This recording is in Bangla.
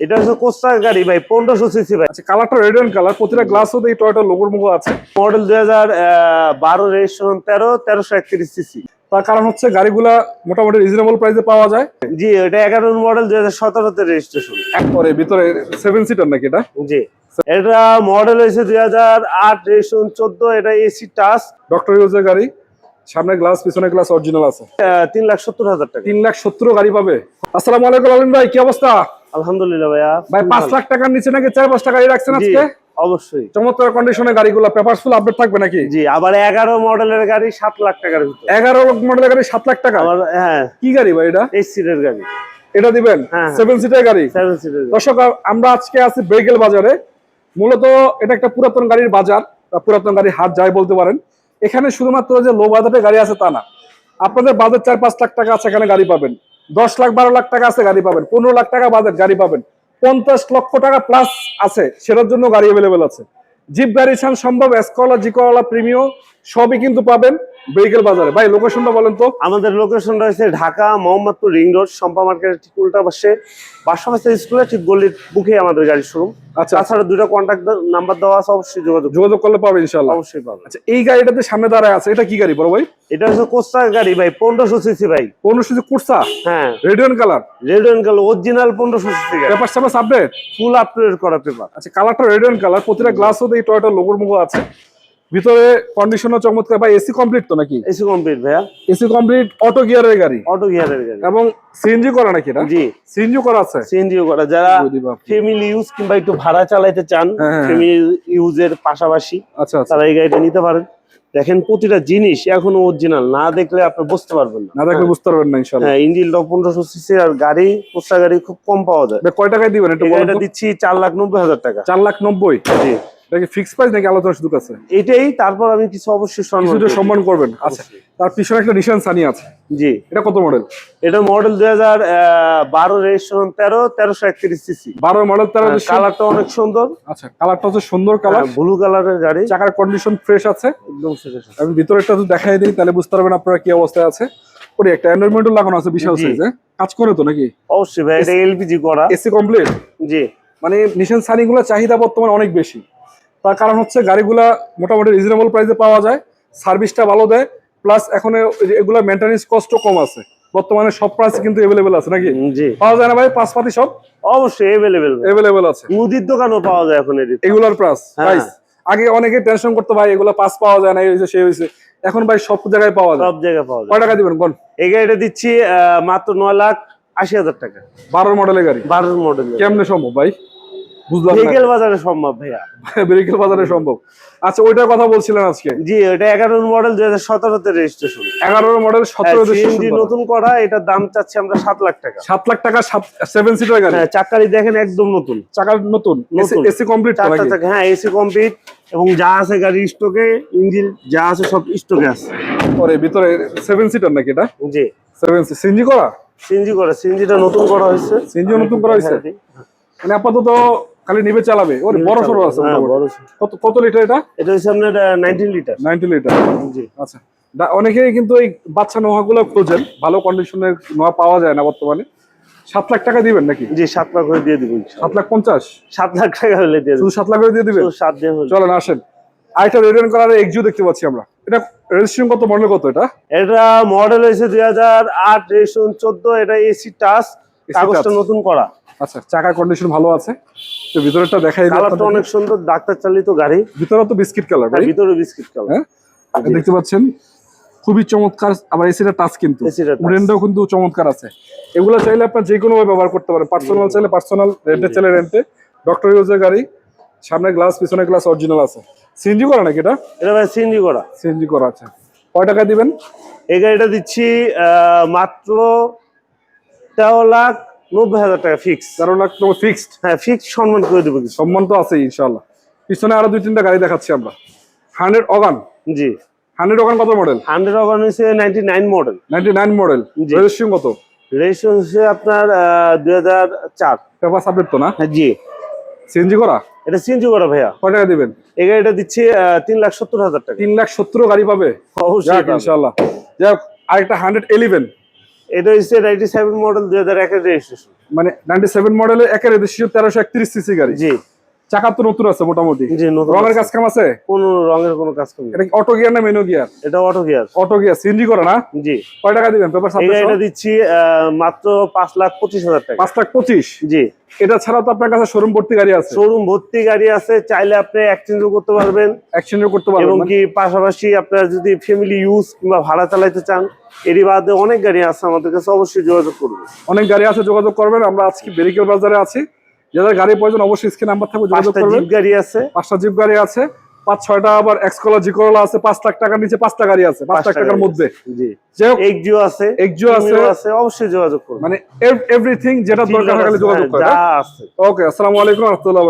এটা হচ্ছে কোস্টার গাড়ি ভাই পনেরোশো সিসি ভাই। আচ্ছা কালারটা রেড অ্যান্ড কালার প্রতিটা গ্লাসও এই টয়টা লোগোর মুখো আছে। মডেল দুই হাজার বারো রেজিস্ট্রেশন তেরো তেরোশো একত্রিশ সিসি। তার কারণ হচ্ছে গাড়িগুলা মোটামুটি রিজনেবল প্রাইসে পাওয়া যায়। জি এটা এগারো মডেল দুই হাজার সতেরোতে রেজিস্ট্রেশন একবারে ভিতরে সেভেন সিটার নাকি এটা? জি। এটা মডেল হয়েছে দুই হাজার আট রেজিস্ট্রেশন চোদ্দ এটা এসি টাচ ডক্টর ইউজের গাড়ি সামনে গ্লাস পিছনে গ্লাস অরিজিনাল আছে। তিন লাখ সত্তর হাজার টাকা। তিন লাখ সত্তর গাড়ি পাবে। আসসালামু আলাইকুম আলিম ভাই কি অবস্থা? আলহামদুলিল্লাহ ভাইয়া ভাই পাঁচ লাখ টাকার নিচে নাকি চার পাঁচটা গাড়ি রাখছেন আজকে? অবশ্যই। চমৎকার কন্ডিশনে গাড়িগুলো পেপার ফুল আপডেট থাকবে নাকি? জি আবার এগারো মডেলের গাড়ি সাত লাখ টাকার ভিতরে। এগারো মডেলের গাড়ি সাত লাখ টাকা? আবার হ্যাঁ। কি গাড়ি ভাই এটা? এইট সিটের গাড়ি। এটা দিবেন? হ্যাঁ। সেভেন সিটার গাড়ি? সেভেন সিটের দর্শক আমরা আজকে আছি বাজারে। মূলত এটা একটা পুরাতন গাড়ির বাজার বা পুরাতন গাড়ির হাট যাই বলতে পারেন। এখানে শুধুমাত্র যে লো বাজেটে গাড়ি আছে তা না। আপনাদের বাজেট চার পাঁচ লাখ টাকা আছে এখানে গাড়ি পাবেন। দশ লাখ, বারো লাখ টাকা আছে গাড়ি পাবেন, পনেরো লাখ টাকা বাজেট গাড়ি পাবেন। পঞ্চাশ লক্ষ টাকা প্লাস আছে, সেটার জন্য গাড়ি অ্যাভেলেবেল আছে। জিপ গাড়ি সম্ভব এসকলা জিকলা প্রিমিও সবই কিন্তু পাবেন। ব্রেগেল বাজারে। ভাই লোকেশনটা বলেন তো। আমাদের লোকেশন রয়েছে ঢাকা মোহাম্মদপুর রিং রোড সম্পা মার্কেটের ঠিক উল্টা পাশে। বাসাবাসা স্কুলের ঠিক গলির বুকে আমাদের গাড়ির শোরুম আচ্ছা। তাছাড়া দুটো কন্ট্যাক্ট নাম্বার দেওয়া আছে অবশ্যই যোগাযোগ যোগাযোগ করলে পাবেন ইনশাল্লাহ অবশ্যই পাবেন আচ্ছা এই গাড়িটাতে সামনে দাঁড়ায় আছে এটা কি গাড়ি বড় ভাই? এটা হচ্ছে কোস্টার গাড়ি ভাই পনেরোশো সিসি ভাই। পনেরোশো যে কুর্সা হ্যাঁ। Radeon colour red and colour original পনেরোশো সিসি পেপার সাপাস আপডেট ফুল আপডেট করা পেপার আচ্ছা কালারটা রেডিয়ন কালার প্রতিটা গ্লাসও এই টয়টা লোগোর মুখো আছে। ভিতরে কন্ডিশনও চমৎকার। ভাই এসি কমপ্লিট তো নাকি? এসি কমপ্লিট ভাইয়া। এসি কমপ্লিট অটো গিয়ারের গাড়ি। অটো গিয়ারের গাড়ি। এবং সিএনজি করা নাকি এটা? জি। সিএনজি করা আছে? সিএনজিও করা। যারা ফ্যামিলি ইউজ কিংবা একটু ভাড়া চালাইতে চান হ্যাঁ, হ্যাঁ। ফ্যামিলি ইউজের পাশাপাশি আচ্ছা আচ্ছা। তারা এই গাড়িটা নিতে পারেন। দেখেন প্রতিটা জিনিস এখনও অরিজিনাল না দেখলে আপনি বুঝতে পারবেন না। না দেখলে বুঝতে পারবেন না ইনশাল্লাহ হ্যাঁ ইঞ্জিনটা পনেরোশো সিসি আর গাড়ি পোস্টা গাড়ি খুব কম পাওয়া যায়। কয় টাকায় দিবেন? একটু বলেন তো? দিচ্ছি চার লাখ নব্বই হাজার টাকা। চার লাখ নব্বই? জি। ফিক্স প্রাইস নাকি সুযোগ আছে? এটাই তারপর আমি কিছু অবশ্যই সম্মান কিছুটা সম্মান করবেন। আচ্ছা তার পিছনে একটা নিশান সানি আছে। জি। এটা কত মডেল এটা মডেল রেজিস্ট্রেশন সিসি মডেল কালারটা অনেক সুন্দর। আচ্ছা কালারটা হচ্ছে সুন্দর কালার ব্লু কালারের গাড়ি। চাকার কন্ডিশন ফ্রেশ আছে। একদম fresh আছে। আমি ভিতরেরটা যদি দেখাই দিই তাহলে বুঝতে পারবেন আপনারা কি অবস্থায় আছে। ওরে একটা অ্যান্ড্রয়েড লাগানো আছে বিশাল। সাইজে কাজ করে তো নাকি? অবশ্যই ভাই এটা এলপিজি করা। এসি কমপ্লিট জি। মানে নিশান সানিগুলো চাহিদা বর্তমানে অনেক বেশি। তার কারণ হচ্ছে গাড়িগুলা মোটামুটি রিজনেবল প্রাইসে পাওয়া যায় সার্ভিসটা ভালো দেয় প্লাস এখন এগুলা মেনটেন্স কস্টও কম আছে। বর্তমানে সব প্রাইস কিন্তু এভেলেবেল আছে নাকি? জি। পাওয়া যায় না ভাই? পাঁচ পাতি সব? অবশ্যই এভেলেবেল এভেলেবেল আছে। মুদির দোকানও পাওয়া যায় এখন এগুলার প্রাইস হ্যাঁ। প্রাইস আগে অনেকে টেনশন করতো ভাই এগুলো পাস পাওয়া যায় না এই হয়েছে সেই হয়েছে এখন ভাই সব জায়গায় পাওয়া যায়। সব জায়গায় পাওয়া যায়। কয় টাকা দিবেন? কোন এই গাড়িটা দিচ্ছি মাত্র নয় লাখ আশি হাজার টাকা। বারো মডেলের গাড়ি? বারোর মডেল কেমনে সম্ভব ভাই? বুঝলাম বাজারে সম্ভব ভাইয়া। ব্রেকেল বাজারে সম্ভব। আচ্ছা ওইটার কথা বলছিলেন আজকে। জি মডেল দুই হাজার সতেরোতে রেজিস্ট্রেশন এগারো মডেল সতেরো সিএনজি নতুন করা এটার দাম চাচ্ছি আমরা লাখ টাকা। লাখ টাকা সিটার গাড়ি? হ্যাঁ চাকারি দেখেন একদম নতুন। চাকার নতুন। এসি কমপ্লিট চাকা হ্যাঁ এসি কমপ্লিট এবং যা আছে গাড়ি স্টকে ইঞ্জিন যা আছে সব স্টকে আছে। পরে ভিতরে সেভেন সিটার নাকি এটা? জি। সিএনজি করা? সিএনজি করা সিএনজিটা নতুন করা হয়েছে। সিএনজি নতুন করা হয়েছে? হ্যাঁ, মানে আপাতত খালি নিবে চালাবে। ওর বড় সড়ো আছে হ্যাঁ, কত কত লিটার এটা? এটা হচ্ছে আপনার নাইনটিন লিটার নাইনটি লিটার জি। আচ্ছা। অনেকেই কিন্তু এই বাচ্চা নোহাগুলো খোঁজেন। ভালো কন্ডিশনের নোয়া পাওয়া যায় না বর্তমানে। সাত লাখ টাকা দিবেন নাকি? জি সাত লাখ করে দিয়ে দিবেন সাত লাখ পঞ্চাশ? সাত লাখ টাকা হলে দিয়ে শুধু দেবো। সাত লাখ করে দিয়ে দিবেন? সাত দিয়ে হলে। চলেন আসেন। আরেকটা রেডিয়ন কালারের এক্সিও দেখতে পাচ্ছি আমরা। এটা রেজিস্ট্রেশন কত মডেল কত এটা? এটা মডেল হয়েছে দুই হাজার আট রেজিস্ট্রেশন চোদ্দ। এটা এসি টাচ কাগজটা নতুন করা। আচ্ছা চাকার কন্ডিশন ভালো আছে? তো ভিতরেরটা দেখাই কালারটা অনেক সুন্দর ডাক্তার চালিত গাড়ি। ভিতরে তো বিস্কিট কালার আর ভিতরে বিস্কিট কালার হ্যাঁ? দেখতে পাচ্ছেন খুবই চমৎকার আবার এসিটা টাচ কিন্তু। ব্র্যান্ডও কিন্তু চমৎকার আছে। এগুলো চাইলে আপনার যে কোনো ভাবে ব্যবহার করতে পারেন। পার্সোনাল চাইলে পার্সোনাল রেন্টে চাইলে রেন্টে ডক্টর ইউজের গাড়ি সামনে গ্লাস পিছনে গ্লাস অরিজিনাল আছে। সিএনজি করা নাকি এটা? এটা ভাই সিএনজি করা। সিএনজি করা আছে কয় টাকা দিবেন? এই গাড়িটা দিচ্ছি আহ, মাত্র তেরো লাখ নব্বই হাজার টাকা ফিক্স তেরো লাখ তোমার ফিক্সড হ্যাঁ ফিক্স সম্মান করে দেবো সম্মান তো আছে ইনশাল্লাহ পিছনে আরও দুই তিনটা গাড়ি দেখাচ্ছি আমরা। হান্ড্রেড অগান জি। হান্ড্রেড অগান কত মডেল হান্ড্রেড ওয়ান হচ্ছে ninety nine model ninety nine model. Registration কত? রেজিস্ট্রেশন হচ্ছে আপনার দুই হাজার চার। পেপার সাবজেক্ট তো না? হ্যাঁ জি। সিএনজি করা? এটা সিএনজি করা ভাইয়া। কয় টাকা দিবেন? এই গাড়িটা দিচ্ছি তিন লাখ সত্তর হাজার টাকা। তিন লাখ সত্তর গাড়ি পাবে? অবশ্যই। ইনশাল্লাহ যাক আরেকটা হান্ড্রেড এলিভেন এটা হচ্ছে নাইনটি সেভেন মডেল 2001 এর রেজিস্ট্রেশন মানে নাইনটি সেভেন মডেলের একের রেজিস্ট্রেশন তেরোশো একত্রিশ সিসি গাড়ি। জি। চাকা তো নতুন আছে মোটামুটি। রঙের কাজ কাম আছে? কোনো রঙের কোনো কাজ করি এটা অটো গিয়ার না মেনু গিয়ার এটা auto gear auto gear CNG করে না? জি। কয় টাকা দিবেন? পেপার এই গাড়িটা দিচ্ছি মাত্র পাঁচ লাখ পঁচিশ হাজার টাকা। পাঁচ লাখ পঁচিশ? জি। এটা ছাড়া তো আপনার কাছে শোরুম ভর্তি গাড়ি আছে? শোরুম ভর্তি গাড়ি আছে চাইলে আপনি এক্সচেঞ্জও করতে পারবেন। এক্সচেঞ্জও করতে পারবেন এবং মানে? কি পাশাপাশি আপনারা যদি ফ্যামিলি ইউজ কিংবা ভাড়া চালাইতে চান এরই বাদে অনেক গাড়ি আছে আমাদের কাছে অবশ্যই যোগাযোগ করবেন। অনেক গাড়ি আছে যোগাযোগ করবেন। আমরা আজকে বেরিকেল বাজারে আছি। যাদের গাড়ি প্রয়োজন অবশ্যই স্ক্রিন নাম্বার থাকবে যোগাযোগ পাঁচটা করবেন। জিপ গাড়ি আছে। পাঁচটা জিপ গাড়ি আছে পাঁচ ছয়টা আবার এক্সকোলা জিকোলা আছে পাঁচ লাখ টাকার নিচে পাঁচটা গাড়ি আছে পাঁচ লাখ টাকার মধ্যে। এক্সিও আছে Exio আছে। আছে অবশ্যই যোগাযোগ করবেন মানে এভরিথিং যেটা দরকার হয় খালি যোগাযোগ হ্যাঁ, আছে। ওকে আসসালামু আলাইকুম রহমতুল্লাহ